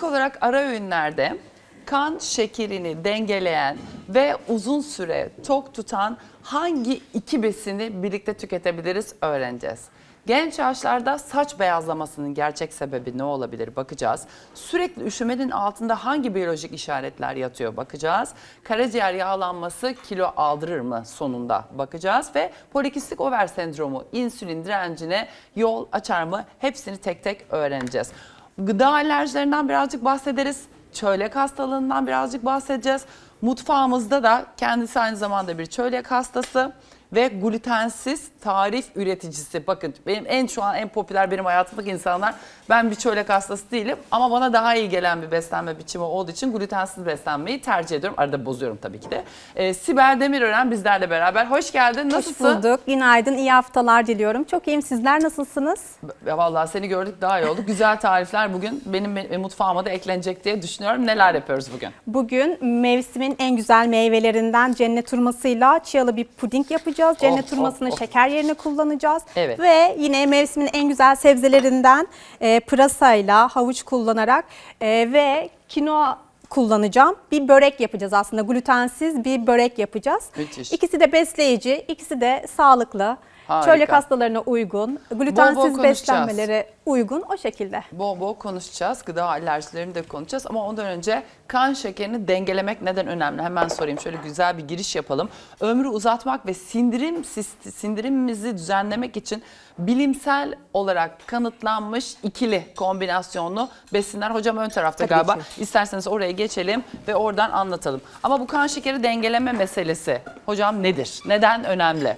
İlk olarak ara öğünlerde kan şekerini dengeleyen ve uzun süre tok tutan hangi iki besini birlikte tüketebiliriz öğreneceğiz. Genç yaşlarda saç beyazlamasının gerçek sebebi ne olabilir bakacağız. Sürekli üşümenin altında hangi biyolojik işaretler yatıyor bakacağız. Karaciğer yağlanması kilo aldırır mı sonunda bakacağız ve polikistik over sendromu insülin direncine yol açar mı hepsini tek tek öğreneceğiz. Gıda alerjilerinden birazcık bahsederiz. Çölyak hastalığından birazcık bahsedeceğiz. Mutfağımızda da kendisi aynı zamanda bir çölyak hastası ve glutensiz tarif üreticisi. Bakın benim en şu an en popüler benim hayatımdaki insanlar. Ben bir çölyak hastası değilim ama bana daha iyi gelen bir beslenme biçimi olduğu için glutensiz beslenmeyi tercih ediyorum. Arada bozuyorum tabii ki de. Ee, Sibel Demirören bizlerle beraber. Hoş geldin. Nasılsın? Hoş bulduk. Günaydın. iyi haftalar diliyorum. Çok iyiyim. Sizler nasılsınız? Ya vallahi seni gördük daha iyi oldu. Güzel tarifler bugün benim mutfağıma da eklenecek diye düşünüyorum. Neler yapıyoruz bugün? Bugün mevsimin en güzel meyvelerinden cennet hurmasıyla çiyalı bir puding yapacağız. Cennet Of, hurmasını of, of. şeker yerine kullanacağız. Evet. Ve yine mevsimin en güzel sebzelerinden e, pırasayla havuç kullanarak e, ve kinoa kullanacağım. Bir börek yapacağız aslında. Glutensiz bir börek yapacağız. Müthiş. İkisi de besleyici, ikisi de sağlıklı. Harika. Çölyak hastalarına uygun, glutensiz konuşacağız. beslenmelere uygun o şekilde. Bol bol konuşacağız. Gıda alerjilerini de konuşacağız. Ama ondan önce kan şekerini dengelemek neden önemli? Hemen sorayım. Şöyle güzel bir giriş yapalım. Ömrü uzatmak ve sindirim sindirimimizi düzenlemek için bilimsel olarak kanıtlanmış ikili kombinasyonlu besinler. Hocam ön tarafta Tabii galiba. ki. İsterseniz oraya geçelim ve oradan anlatalım. Ama bu kan şekeri dengeleme meselesi hocam nedir? Neden önemli?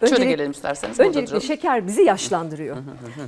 Şöyle Öncelik- gelelim isterseniz. Öncelikle şeker bizi yaşlandırıyor.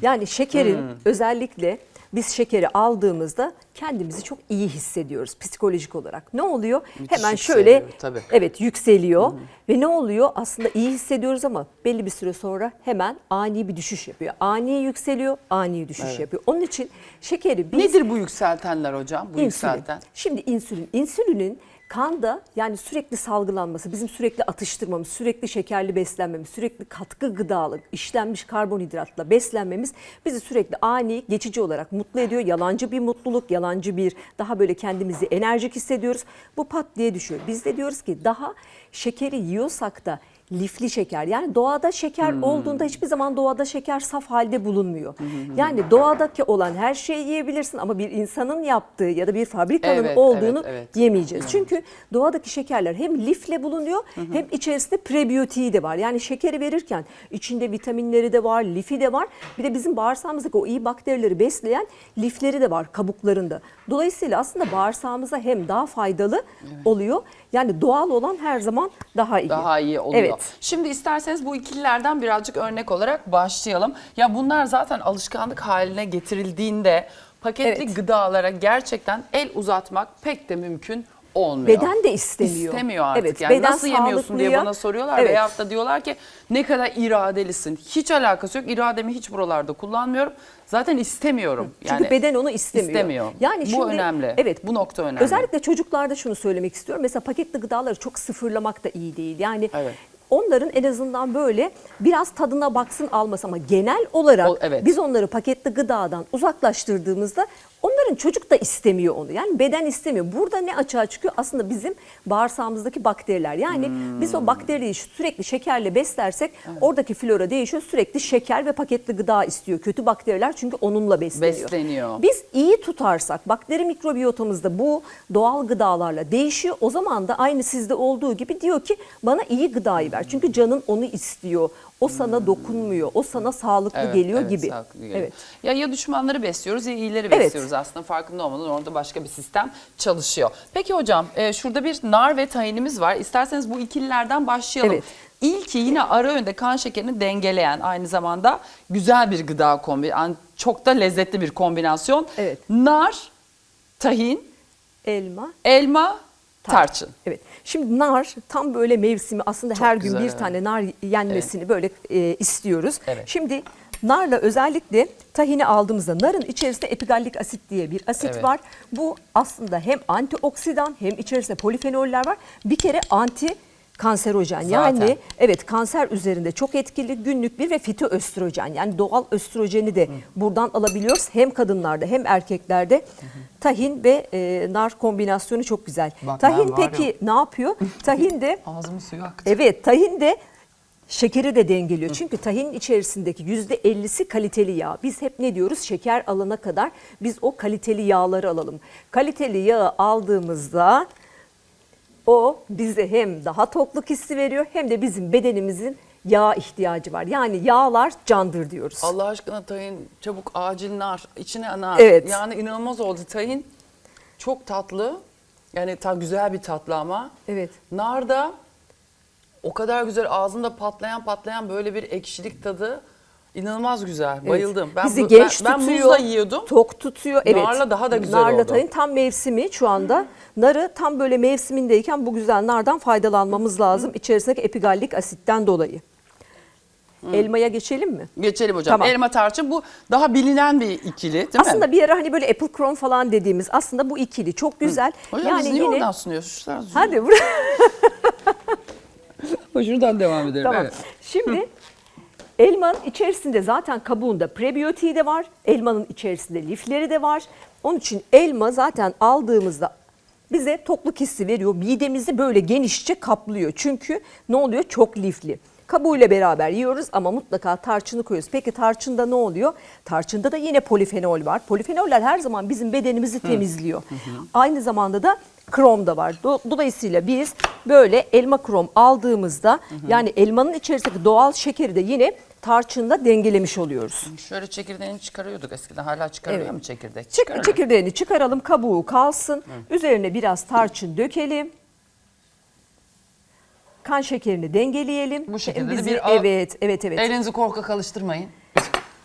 yani şekerin özellikle biz şekeri aldığımızda kendimizi çok iyi hissediyoruz psikolojik olarak. Ne oluyor? Müthiş Hemen şöyle tabii. evet yükseliyor ve ne oluyor? Aslında iyi hissediyoruz ama belli bir süre sonra hemen ani bir düşüş yapıyor. Ani yükseliyor, ani düşüş yapıyor. Onun için şekeri biz Nedir bu yükseltenler hocam? Bu İnsülin. yükselten. Şimdi insülin. İnsülinin kanda yani sürekli salgılanması, bizim sürekli atıştırmamız, sürekli şekerli beslenmemiz, sürekli katkı gıdalı, işlenmiş karbonhidratla beslenmemiz bizi sürekli ani, geçici olarak mutlu ediyor. Yalancı bir mutluluk, yalancı bir daha böyle kendimizi enerjik hissediyoruz. Bu pat diye düşüyor. Biz de diyoruz ki daha şekeri yiyorsak da lifli şeker yani doğada şeker Hmm. olduğunda hiçbir zaman doğada şeker saf halde bulunmuyor. Yani doğadaki olan her şeyi yiyebilirsin ama bir insanın yaptığı ya da bir fabrikanın Evet, olduğunu evet, evet. yemeyeceğiz. Çünkü doğadaki şekerler hem lifle bulunuyor hem içerisinde prebiyotiği de var. Yani şekeri verirken içinde vitaminleri de var, lifi de var. Bir de bizim bağırsağımızdaki o iyi bakterileri besleyen lifleri de var kabuklarında. Dolayısıyla aslında bağırsağımıza hem daha faydalı oluyor. Yani doğal olan her zaman daha iyi. daha iyi oluyor. Evet. Şimdi isterseniz bu ikililerden birazcık örnek olarak başlayalım. Ya bunlar zaten alışkanlık haline getirildiğinde paketli Evet. gıdalara gerçekten el uzatmak pek de mümkün olmuyor. Beden de istemiyor. İstemiyor artık. Evet, yani beden nasıl yemiyorsun diye bana soruyorlar Evet. veyahut da diyorlar ki ne kadar iradelisin. Hiç alakası yok. İrademi hiç buralarda kullanmıyorum. Zaten istemiyorum. Çünkü Yani beden onu istemiyor. istemiyor. Yani bu şimdi, önemli. Evet. Bu nokta önemli. Özellikle çocuklarda şunu söylemek istiyorum. Mesela paketli gıdaları çok sıfırlamak da iyi değil. Yani Evet. onların en azından böyle biraz tadına baksın almasın ama genel olarak O- evet. biz onları paketli gıdadan uzaklaştırdığımızda onların çocuk da istemiyor onu. Yani beden istemiyor. Burada ne açığa çıkıyor? Aslında bizim bağırsağımızdaki bakteriler. Yani biz o bakteriyi sürekli şekerle beslersek oradaki flora değişiyor. Sürekli şeker ve paketli gıda istiyor. Kötü bakteriler çünkü onunla besleniyor. Besleniyor. Biz iyi tutarsak bakteri mikrobiyotamızda bu doğal gıdalarla değişiyor. O zaman da aynı sizde olduğu gibi diyor ki bana iyi gıdayı ver. Çünkü canın onu istiyor. O sana dokunmuyor. O sana sağlıklı Evet, geliyor evet, gibi. sağlıklı geliyor. Evet. Ya ya düşmanları besliyoruz ya iyileri Evet. besliyoruz aslında farkında olmadan orada başka bir sistem çalışıyor. Peki hocam e, şurada bir nar ve tahinimiz var. İsterseniz bu ikililerden başlayalım. Evet. İlki yine ara öğünde kan şekerini dengeleyen aynı zamanda güzel bir gıda kombi, yani çok da lezzetli bir kombinasyon. Evet. Nar, tahin, Elma, elma, tarçın. Evet. Şimdi nar tam böyle mevsimi aslında her gün güzel, bir evet. tane nar yenmesini böyle e, istiyoruz. Evet. Şimdi narla özellikle tahini aldığımızda narın içerisinde epigallik asit diye bir asit Evet. var. Bu aslında hem antioksidan hem içerisinde polifenoller var. Bir kere anti kanserojen. Zaten. Yani evet kanser üzerinde çok etkili günlük bir ve fitoöstrojen yani doğal östrojeni de buradan alabiliyoruz. Hem kadınlarda hem erkeklerde. Tahin ve e, nar kombinasyonu çok güzel. Bak Tahin peki ya- ne yapıyor? Tahin de Ağzımın suyu aktı. Evet tahin de şekeri de dengeliyor. Çünkü tahin içerisindeki yüzde 50'si kaliteli yağ. Biz hep ne diyoruz? Şeker alana kadar biz o kaliteli yağları alalım. Kaliteli yağı aldığımızda o bize hem daha tokluk hissi veriyor hem de bizim bedenimizin yağ ihtiyacı var. Yani yağlar candır diyoruz. Allah aşkına tahin çabuk acil nar içine nar. Evet. Yani inanılmaz oldu tahin. Çok tatlı. Yani ta güzel bir tatlı ama. Evet. Nar da o kadar güzel ağzında patlayan patlayan böyle bir ekşilik tadı. İnanılmaz güzel. Evet. Bayıldım. Ben Bizi bu- genç ben, ben tutuyor. muzla yiyordum. Tok tutuyor. Evet. Narla daha da güzel Narla oldu. tahin tam mevsimi şu anda. Narı tam böyle mevsimindeyken bu güzel nardan faydalanmamız lazım. İçerisindeki epigallik asitten dolayı. Elmaya geçelim mi? Geçelim hocam. Tamam. Elma tarçın bu daha bilinen bir ikili değil mi? aslında bir ara hani böyle apple crumb falan dediğimiz aslında bu ikili çok güzel. Hocam yani siz niye yine oradan sunuyorsunuz? Hadi buraya. Şuradan devam edelim. Tamam. Evet. Şimdi elmanın içerisinde zaten kabuğunda prebiyotiği de var. Elmanın içerisinde lifleri de var. Onun için elma zaten aldığımızda bize tokluk hissi veriyor. Midemizi böyle genişçe kaplıyor. Çünkü ne oluyor? Çok lifli. Kabuğuyla beraber yiyoruz ama mutlaka tarçını koyuyoruz. Peki tarçında ne oluyor? Tarçında da yine polifenol var. Polifenoller her zaman bizim bedenimizi temizliyor. Aynı zamanda da krom da var. Do- Dolayısıyla biz böyle elma krom aldığımızda yani elmanın içerisindeki doğal şekeri de yine tarçınla dengelemiş oluyoruz. Şöyle çekirdeğini çıkarıyorduk eskiden. Hala çıkarılıyor Evet. mu çekirdek? Çık, Çıkarılıyor. çekirdeğini çıkaralım, kabuğu kalsın. Üzerine biraz tarçın dökelim. Kan şekerini dengeleyelim. Bu şekilde de Bizi- bir al- evet, evet, evet. Elinizi korkak alıştırmayın.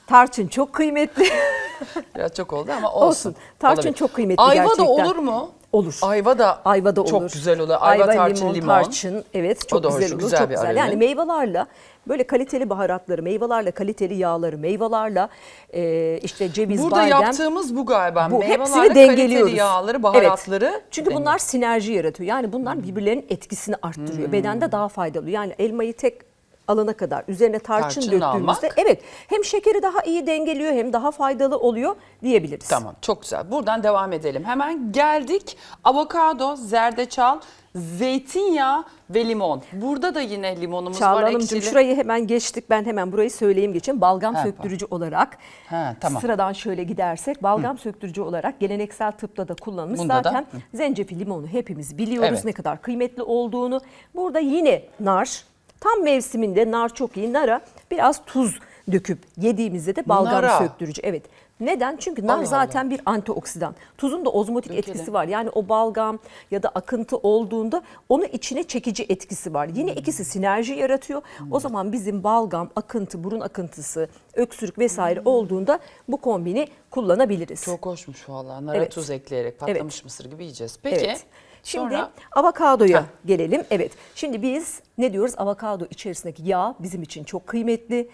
Tarçın çok kıymetli. Biraz çok oldu ama olsun. Olsun. Tarçın Olabilir. çok kıymetli Ayva gerçekten. da olur mu? Olur. Ayva da Ayva da olur. çok güzel olur. Ayva, tarçın, limon. tarçın. Evet çok da hoş, güzel olur. güzel çok bir güzel. ara Yani meyvelerle böyle kaliteli baharatları, meyvelerle kaliteli yağları, meyvelerle e, işte ceviz, Burada badem. yaptığımız bu galiba. Bu Meyvelerle hepsini dengeliyoruz. Kaliteli yağları, baharatları. Evet. Çünkü bunlar sinerji yaratıyor. Yani bunlar birbirlerinin etkisini arttırıyor. Hmm. Bedende daha faydalı. Yani elmayı tek alana kadar üzerine tarçın Tarçın döktüğümüzde almak. evet hem şekeri daha iyi dengeliyor hem daha faydalı oluyor diyebiliriz. Tamam çok güzel. Buradan devam edelim. Hemen geldik. Avokado, zerdeçal, zeytinyağı ve limon. Burada da yine limonumuz Çağla var. Hanımcığım ekşili. şurayı hemen geçtik. Ben hemen burayı söyleyeyim geçeyim. Balgam Ha, söktürücü olarak Ha, tamam. sıradan şöyle gidersek balgam söktürücü olarak geleneksel tıpta da kullanılmış. Bunda da, Zaten zencefil limonu hepimiz biliyoruz Evet. ne kadar kıymetli olduğunu. Burada yine nar tam mevsiminde nar çok iyi. Nara biraz tuz döküp yediğimizde de balgam Nara. söktürücü. Evet. Neden? Çünkü nar Allah zaten bir antioksidan. Tuzun da ozmotik Dökelim. etkisi var. Yani o balgam ya da akıntı olduğunda onu içine çekici etkisi var. Yine Hmm. ikisi sinerji yaratıyor. O zaman bizim balgam, akıntı, burun akıntısı, öksürük vesaire olduğunda bu kombini kullanabiliriz. Çok hoşmuş vallahi. Nara Evet. tuz ekleyerek patlamış mısır gibi yiyeceğiz. Peki. Evet. Şimdi sonra avokadoya Heh. gelelim. Evet. Şimdi biz ne diyoruz? Avokado içerisindeki yağ bizim için çok kıymetli.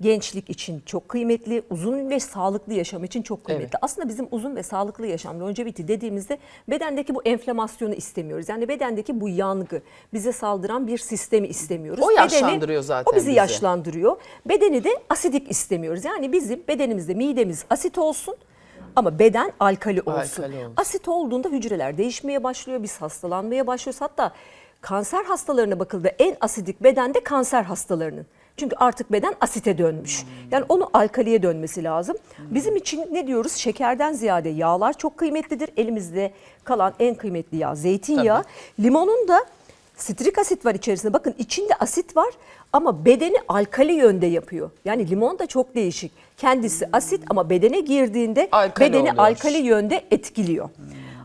Gençlik için çok kıymetli, uzun ve sağlıklı yaşam için çok kıymetli. Evet. Aslında bizim uzun ve sağlıklı yaşam, longevity dediğimizde bedendeki bu enflamasyonu istemiyoruz. Yani bedendeki bu yangı, bize saldıran bir sistemi istemiyoruz. O yaşlandırıyor zaten O bizi bizi. yaşlandırıyor. Bedeni de asidik istemiyoruz. Yani bizim bedenimizde midemiz asit olsun ama beden alkali olsun. Alkali olsun. Asit olduğunda hücreler değişmeye başlıyor, biz hastalanmaya başlıyoruz. Hatta kanser hastalarına bakıldı en asidik beden de kanser hastalarının. Çünkü artık beden asite dönmüş. Yani onu alkaliye dönmesi lazım. Bizim için ne diyoruz? Şekerden ziyade yağlar çok kıymetlidir. Elimizde kalan en kıymetli yağ zeytinyağı. Limonun da Sitrik asit var içerisinde. Bakın içinde asit var ama bedeni alkali yönde yapıyor. Yani limon da çok değişik. Kendisi asit ama bedene girdiğinde Alkali bedeni oluyor. alkali yönde etkiliyor.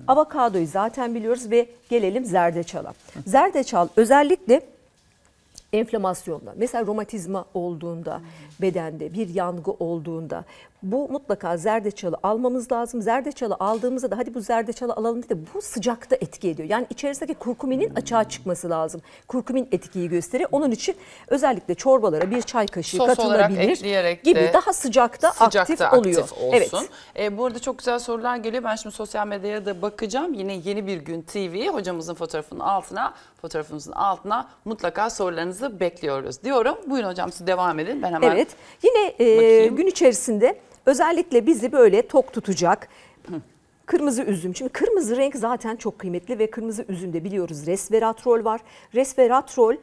Avokadoyu zaten biliyoruz ve gelelim zerdeçala. Zerdeçal özellikle enflamasyonda, mesela romatizma olduğunda, bedende bir yangı olduğunda bu mutlaka zerdeçalı almamız lazım. Zerdeçalı aldığımızda da hadi bu zerdeçalı alalım dedi bu sıcakta etki ediyor. Yani içerisindeki kurkuminin açığa çıkması lazım. Kurkumin etkiyi gösteriyor. Onun için özellikle çorbalara bir çay kaşığı Sos katılabilir gibi de daha sıcakta, sıcakta aktif aktif, oluyor. olsun. Evet. E, bu arada çok güzel sorular geliyor. Ben şimdi sosyal medyaya da bakacağım. Yine yeni bir gün TV hocamızın fotoğrafının altına, fotoğrafımızın altına mutlaka sorularınızı bekliyoruz diyorum. Buyurun hocam siz devam edin. Ben hemen Evet. Yine e, gün içerisinde özellikle bizi böyle tok tutacak kırmızı üzüm. Şimdi kırmızı renk zaten çok kıymetli ve kırmızı üzümde biliyoruz resveratrol var. Resveratrol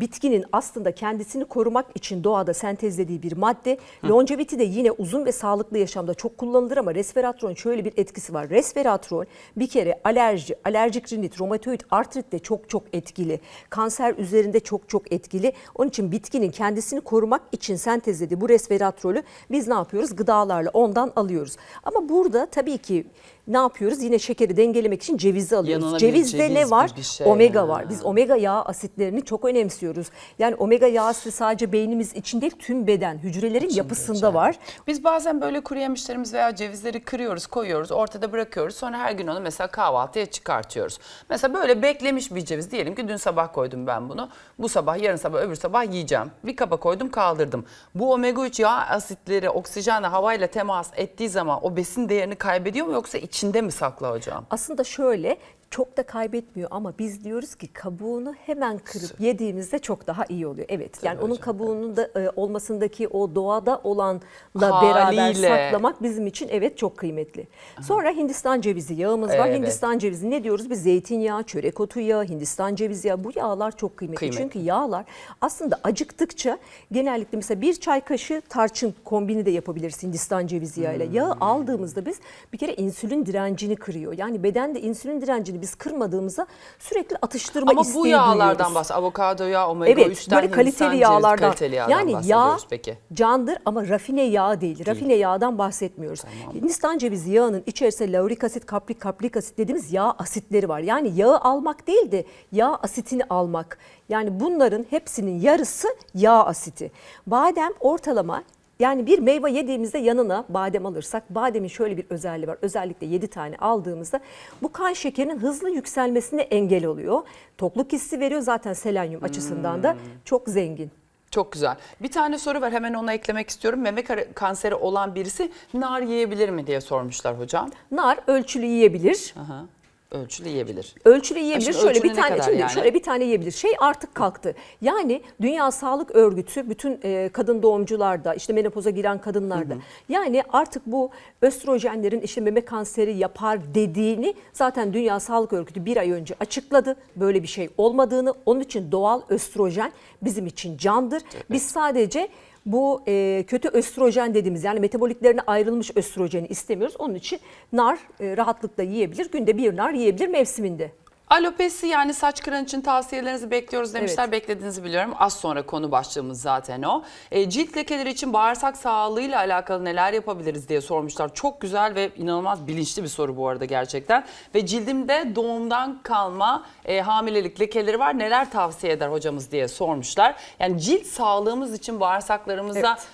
bitkinin aslında kendisini korumak için doğada sentezlediği bir madde. Longevity de yine uzun ve sağlıklı yaşamda çok kullanılır ama resveratrolün şöyle bir etkisi var. Resveratrol bir kere alerji, alerjik rinit, romatoid artritte çok çok etkili. Kanser üzerinde çok çok etkili. Onun için bitkinin kendisini korumak için sentezlediği bu resveratrolü biz ne yapıyoruz? Gıdalarla ondan alıyoruz. Ama burada tabii ki ne yapıyoruz? Yine şekeri dengelemek için cevizi alıyoruz. Yanına Cevizde ceviz ne var? şey. Omega var. Biz omega yağ asitlerini çok önemsiyoruz. Yani omega yağ asidi sadece beynimiz için değil tüm beden hücrelerin yapısında var. Biz bazen böyle kuru yemişlerimiz veya cevizleri kırıyoruz, koyuyoruz, ortada bırakıyoruz. Sonra her gün onu mesela kahvaltıya çıkartıyoruz. Mesela böyle beklemiş bir ceviz diyelim ki dün sabah koydum ben bunu. Bu sabah, yarın sabah, öbür sabah yiyeceğim. Bir kaba koydum, kaldırdım. Bu omega 3 yağ asitleri oksijenle, havayla temas ettiği zaman o besin değerini kaybediyor mu yoksa içinde mi saklı hocam? Aslında şöyle çok da kaybetmiyor ama biz diyoruz ki kabuğunu hemen kırıp yediğimizde çok daha iyi oluyor. Evet yani onun kabuğunun da e, olmasındaki o doğada olanla beraber Haliyle. saklamak bizim için evet çok kıymetli. Sonra Hindistan cevizi yağımız var. Evet. Hindistan cevizi ne diyoruz? Biz zeytinyağı, çörek otu yağı, Hindistan cevizi yağı bu yağlar çok kıymetli. Kıymetli. Çünkü yağlar aslında acıktıkça genellikle mesela bir çay kaşığı tarçın kombini de yapabilirsin Hindistan cevizi yağıyla. Yağı aldığımızda biz bir kere insülin direncini kırıyor. Yani bedende insülin direncini biz kırmadığımızda sürekli atıştırma Ama isteği bu yağlardan duyuyoruz. bahsediyoruz. Avokado yağı, omega Evet 3'ten böyle kaliteli yağlardan. kaliteli yağdan yani yağ peki. candır ama rafine yağ değil. Rafine yağdan bahsetmiyoruz. Hindistan cevizi yağının içerisinde laurik asit, kaprik, kaprik asit dediğimiz yağ asitleri var. Yani yağı almak değil de yağ asitini almak. Yani bunların hepsinin yarısı yağ asiti. Badem ortalama yani bir meyve yediğimizde yanına badem alırsak bademin şöyle bir özelliği var. Özellikle 7 tane aldığımızda bu kan şekerinin hızlı yükselmesine engel oluyor. Tokluk hissi veriyor zaten selenyum açısından da çok zengin. Çok güzel. Bir tane soru var hemen ona eklemek istiyorum. Meme kanseri olan birisi nar yiyebilir mi diye sormuşlar hocam. Nar ölçülü yiyebilir. Aha. Ölçülü yiyebilir. Ölçülü yiyebilir. şimdi şöyle bir ne tane şimdi yani? şöyle bir tane yiyebilir. Şey artık kalktı. Yani Dünya Sağlık Örgütü bütün e, kadın doğumcularda, işte menopoza giren kadınlarda. Yani artık bu östrojenlerin işte meme kanseri yapar dediğini zaten Dünya Sağlık Örgütü bir ay önce açıkladı. Böyle bir şey olmadığını. Onun için doğal östrojen bizim için candır. Biz sadece bu e, kötü östrojen dediğimiz yani metaboliklerine ayrılmış östrojeni istemiyoruz. Onun için nar e, rahatlıkla yiyebilir. Günde bir nar yiyebilir mevsiminde. Alopesi yani saç kıran için tavsiyelerinizi bekliyoruz demişler. Evet. Beklediğinizi biliyorum. Az sonra konu başlığımız zaten o. E, cilt lekeleri için bağırsak sağlığıyla alakalı neler yapabiliriz diye sormuşlar. Çok güzel ve inanılmaz bilinçli bir soru bu arada gerçekten. Ve cildimde doğumdan kalma e, hamilelik lekeleri var. Neler tavsiye eder hocamız diye sormuşlar. Yani cilt sağlığımız için bağırsaklarımıza... Evet.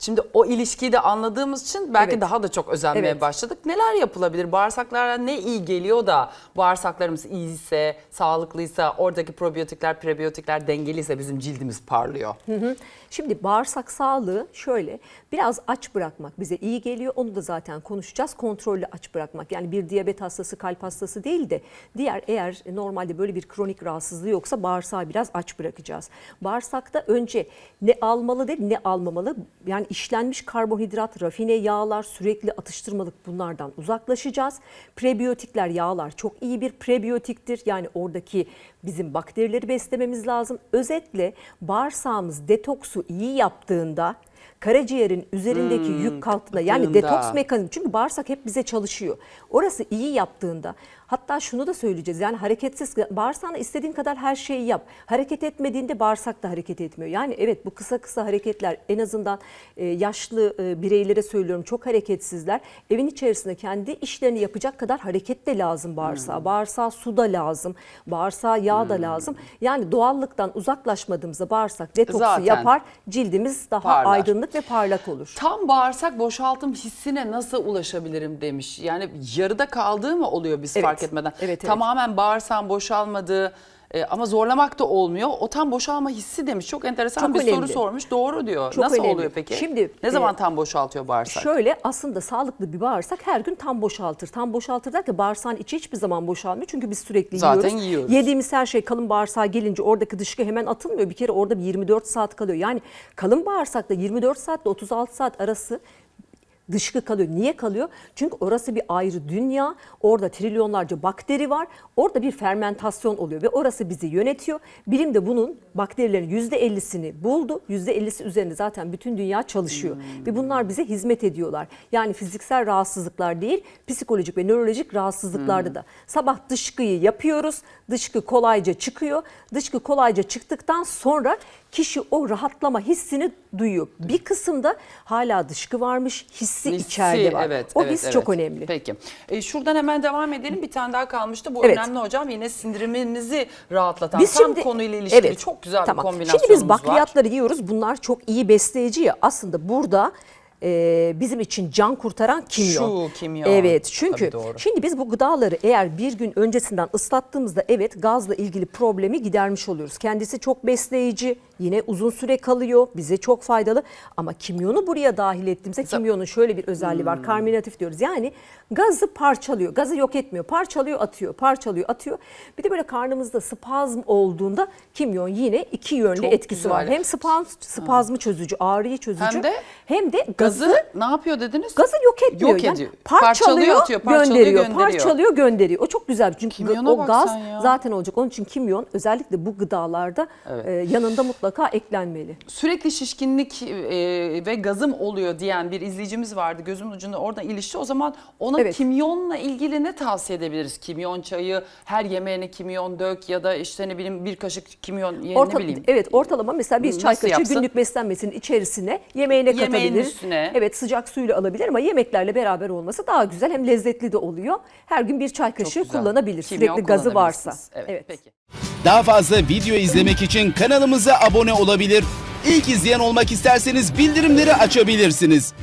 Şimdi o ilişkiyi de anladığımız için belki Evet. daha da çok özenmeye Evet. başladık. Neler yapılabilir? Bağırsaklara ne iyi geliyor da bağırsaklarımız iyiyse, sağlıklıysa, oradaki probiyotikler, prebiyotikler dengeliyse bizim cildimiz parlıyor. Şimdi bağırsak sağlığı şöyle biraz aç bırakmak bize iyi geliyor. Onu da zaten konuşacağız. Kontrollü aç bırakmak. Yani bir diyabet hastası, kalp hastası değil de diğer eğer normalde böyle bir kronik rahatsızlığı yoksa bağırsağı biraz aç bırakacağız. Bağırsakta önce ne almalı değil ne almamalı. Yani işlenmiş karbonhidrat, rafine yağlar, sürekli atıştırmalık bunlardan uzaklaşacağız. Prebiyotikler yağlar çok iyi bir prebiyotiktir. Yani oradaki bizim bakterileri beslememiz lazım. Özetle bağırsağımız detoksu iyi yaptığında karaciğerin üzerindeki yük kalktığında yani detoks mekanizması çünkü bağırsak hep bize çalışıyor. Orası iyi yaptığında Hatta şunu da söyleyeceğiz. Yani hareketsiz bağırsağına istediğin kadar her şeyi yap. Hareket etmediğinde bağırsak da hareket etmiyor. Yani evet bu kısa kısa hareketler en azından e, yaşlı e, bireylere söylüyorum çok hareketsizler. Evin içerisinde kendi işlerini yapacak kadar hareket de lazım bağırsağa. Bağırsağa su da lazım. Bağırsağa yağ da lazım. Yani doğallıktan uzaklaşmadığımızda bağırsak detoksu Zaten yapar. Cildimiz daha parlar. aydınlık ve parlak olur. Tam bağırsak boşaltım hissine nasıl ulaşabilirim demiş. Yani yarıda kaldığı mı oluyor biz Evet. fark etmeden? Evet, evet. Tamamen bağırsağın boşalmadığı e, ama zorlamak da olmuyor. O tam boşalma hissi demiş. Çok enteresan Çok bir soru önemli. sormuş. Doğru diyor. Çok nasıl önemli. oluyor peki? Şimdi, ne zaman e, tam boşaltıyor bağırsak? Şöyle aslında sağlıklı bir bağırsak her gün tam boşaltır. Tam boşaltır derken bağırsağın içi hiçbir zaman boşalmıyor. Çünkü biz sürekli Zaten yiyoruz. yiyoruz. Yediğimiz her şey kalın bağırsağa gelince oradaki dışkı hemen atılmıyor. Bir kere orada bir 24 saat kalıyor. Yani kalın bağırsakta 24 saatle 36 saat arası dışkı kalıyor. Niye kalıyor? Çünkü orası bir ayrı dünya. Orada trilyonlarca bakteri var. Orada bir fermentasyon oluyor ve orası bizi yönetiyor. Bilim de bunun bakterilerin %50'sini buldu. %50'si üzerinde zaten bütün dünya çalışıyor. Ve bunlar bize hizmet ediyorlar. Yani fiziksel rahatsızlıklar değil, psikolojik ve nörolojik rahatsızlıklarda da. Sabah dışkıyı yapıyoruz. Dışkı kolayca çıkıyor. Dışkı kolayca çıktıktan sonra kişi o rahatlama hissini duyuyor. Bir kısımda hala dışkı varmış, hissi, Hissi, içeride var. Evet, o evet, his evet. çok önemli. Peki. E, şuradan hemen devam edelim. Bir tane daha kalmıştı. Bu Evet. önemli hocam. Yine sindirimimizi rahatlatan Biz tam şimdi konuyla ilişkili Evet, çok güzel tamam. bir kombinasyonumuz Şimdi biz var. bakliyatları yiyoruz. Bunlar çok iyi besleyici ya. Aslında burada e, bizim için can kurtaran kimyon. Şu kimyon. Evet çünkü şimdi biz bu gıdaları eğer bir gün öncesinden ıslattığımızda evet gazla ilgili problemi gidermiş oluyoruz. Kendisi çok besleyici, yine uzun süre kalıyor, bize çok faydalı. Ama kimyonu buraya dahil ettiğimizde kimyonun şöyle bir özelliği Hmm. var. Karminatif diyoruz. Yani gazı parçalıyor. Gazı yok etmiyor. Parçalıyor, atıyor. Parçalıyor, atıyor. Bir de böyle karnımızda spazm olduğunda kimyon yine iki yönlü Çok etkisi güzel. var. Hem spazm, spazmı çözücü, ağrıyı çözücü. Hem de hem de Gazı gazı ne yapıyor dediniz? Gazı yok etmiyor. Yok Yani ediyor. parçalıyor, Parçalıyor, atıyor, parçalıyor, gönderiyor, gönderiyor. Parçalıyor, gönderiyor. O çok güzel. Çünkü Kimyona o gaz ya. zaten olacak. Onun için kimyon özellikle bu gıdalarda Evet. e, yanında mutlaka eklenmeli. Sürekli şişkinlik e, ve gazım oluyor diyen bir izleyicimiz vardı. Gözümün ucunda oradan ilişti. O zaman ona Evet. kimyonla ilgili ne tavsiye edebiliriz? Kimyon çayı, her yemeğine kimyon dök ya da işte ne bileyim bir kaşık kimyon ye, ne bileyim. evet ortalama mesela bir Nasıl çay kaşığı yapsın? günlük beslenmesinin içerisine yemeğine Yemeğin katabilir. üstüne. Evet sıcak suyla alabilir ama yemeklerle beraber olması daha güzel hem lezzetli de oluyor. Her gün bir çay kaşığı kullanabilir. Kimyon Sürekli gazı varsa. kullanabilirsiniz. Evet, peki. Daha fazla video izlemek için kanalımıza abone olabilir. İlk izleyen olmak isterseniz bildirimleri açabilirsiniz.